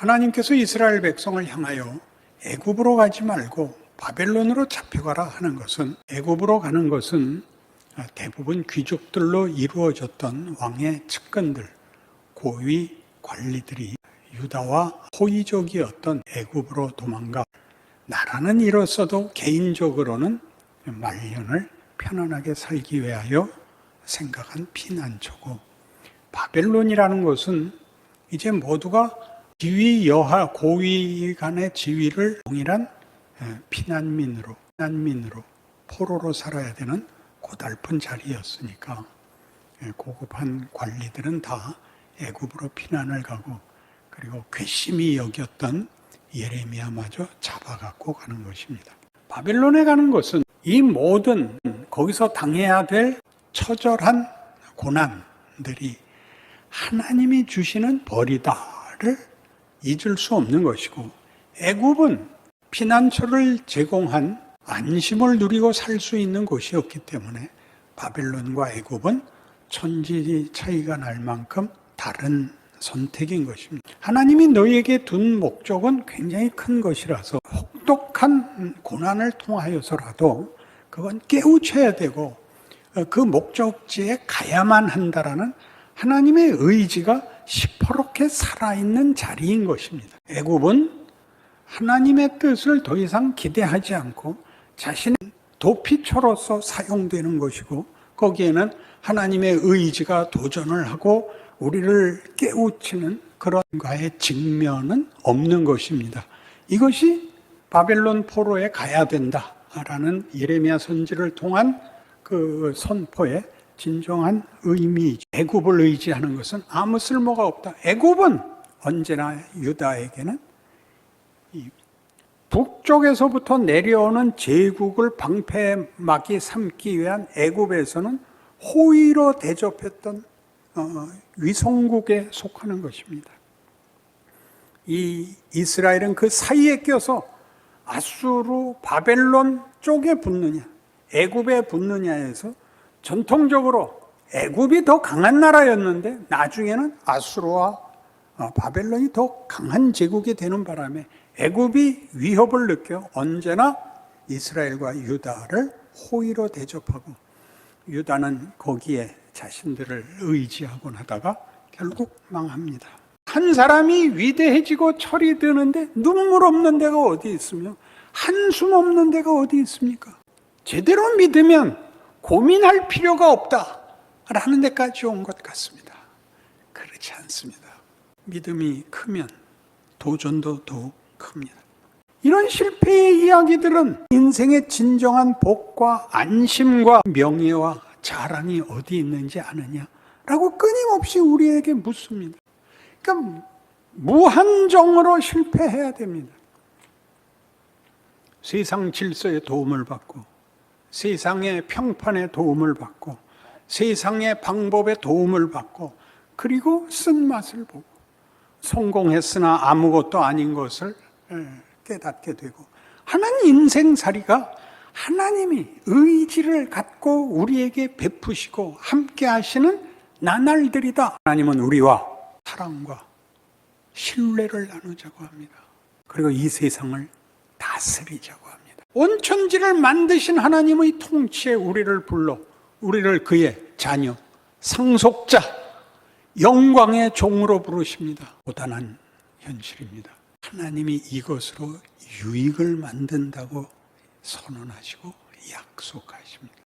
하나님께서 이스라엘 백성을 향하여 애굽으로 가지 말고 바벨론으로 잡혀가라 하는 것은 애굽으로 가는 것은 대부분 귀족들로 이루어졌던 왕의 측근들, 고위 관리들이 유다와 호의적이었던 애굽으로 도망가 나라는 이뤘어도 개인적으로는 말년을 편안하게 살기 위하여 생각한 피난처고 바벨론이라는 것은 이제 모두가 지위 여하 고위 간의 지위를 동일한 예, 피난민으로 난민으로 포로로 살아야 되는 고달픈 자리였으니까 예, 고급한 관리들은 다 애굽으로 피난을 가고 그리고 괘씸히 여겼던 예레미야마저 잡아갖고 가는 것입니다. 바벨론에 가는 것은 이 모든 거기서 당해야 될 처절한 고난들이 하나님이 주시는 벌이다를 잊을 수 없는 것이고 애굽은 피난처를 제공한 안심을 누리고 살 수 있는 곳이었기 때문에 바벨론과 애굽은 천지 차이가 날 만큼 다른 선택인 것입니다. 하나님이 너희에게 둔 목적은 굉장히 큰 것이라서 혹독한 고난을 통하여서라도 그건 깨우쳐야 되고 그 목적지에 가야만 한다라는 하나님의 의지가 시퍼렇게 살아있는 자리인 것입니다. 애굽은 하나님의 뜻을 더 이상 기대하지 않고 자신의 도피처로서 사용되는 것이고 거기에는 하나님의 의지가 도전을 하고 우리를 깨우치는 그런 과의 직면은 없는 것입니다. 이것이 바벨론 포로에 가야 된다라는 예레미야 선지를 통한 그 선포의 진정한 의미. 애굽을 의지하는 것은 아무 쓸모가 없다. 애굽은 언제나 유다에게는 북쪽에서부터 내려오는 제국을 방패막이 삼기 위한 애굽에서는 호의로 대접했던 어, 위성국에 속하는 것입니다. 이 이스라엘은 그 사이에 껴서 아수르 바벨론 쪽에 붙느냐, 애굽에 붙느냐에서 전통적으로 애굽이 더 강한 나라였는데 나중에는 아수르와 어, 바벨론이 더 강한 제국이 되는 바람에 애굽이 위협을 느껴 언제나 이스라엘과 유다를 호의로 대접하고 유다는 거기에 자신들을 의지하곤 하다가 결국 망합니다. 한 사람이 위대해지고 철이 드는데 눈물 없는 데가 어디 있으며 한숨 없는 데가 어디 있습니까? 제대로 믿으면 고민할 필요가 없다. 라는 데까지 온 것 같습니다. 그렇지 않습니다. 믿음이 크면 도전도 더욱 큽니다. 이런 실패의 이야기들은 인생의 진정한 복과 안심과 명예와 자랑이 어디 있는지 아느냐? 라고 끊임없이 우리에게 묻습니다. 그러니까 무한정으로 실패해야 됩니다. 세상 질서의 도움을 받고, 세상의 평판의 도움을 받고, 세상의 방법의 도움을 받고, 그리고 쓴맛을 보고, 성공했으나 아무것도 아닌 것을 깨닫게 되고, 하나님 인생살이가 하나님이 의지를 갖고 우리에게 베푸시고 함께 하시는 나날들이다. 하나님은 우리와 사랑과 신뢰를 나누자고 합니다. 그리고 이 세상을 다스리자고 합니다. 온 천지를 만드신 하나님의 통치에 우리를 불러 우리를 그의 자녀, 상속자, 영광의 종으로 부르십니다. 고단한 현실입니다. 하나님이 이것으로 유익을 만든다고 선언하시고 약속하십니다.